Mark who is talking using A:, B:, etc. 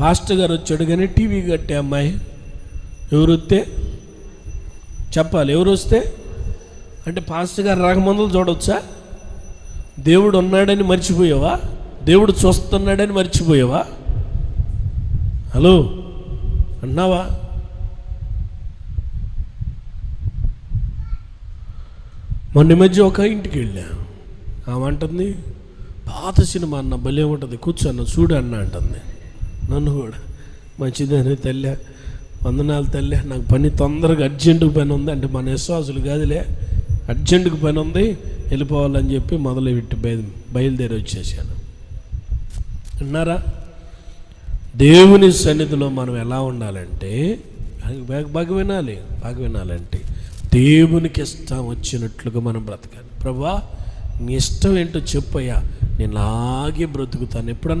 A: Pastor గారు వచ్చాడు కానీ టీవీ కట్టే అమ్మాయి. ఎవరు వస్తే చెప్పాలి. ఎవరు వస్తే అంటే పాస్టర్ గారు రాకమందులు చూడవచ్చా దేవుడు ఉన్నాడని మర్చిపోయావా? దేవుడు చూస్తున్నాడని మర్చిపోయావా? హలో? అన్నావా? మొన్న మధ్య ఒక ఇంటికి వెళ్ళా. ఆమె అంటుంది పాత సినిమా అన్న భలే ఉంటుంది. కూర్చోన్న చూడు అన్న అంటుంది. నన్ను కూడా. మంచిదని తల్లే. వందనాలు తల్లే. నాకు పని తొందరగా అర్జెంటుకు పని ఉంది. అంటే మన విశ్వాసులు కాదులే. అర్జెంటుకు పని ఉంది. వెళ్ళిపోవాలని చెప్పి మొదలు పెట్టి బయలు బయలుదేరి వచ్చేసాను. విన్నారా? దేవుని సన్నిధిలో మనం ఎలా ఉండాలంటే బాగా వినాలి. బాగా వినాలంటే దేవునికి ఇష్టం వచ్చినట్లుగా మనం బ్రతకాలి. ప్రభా నీ ఇష్టం ఏంటో చెప్పయ్యా. నేను లాగే బ్రతుకుతాను. ఎప్పుడన్నా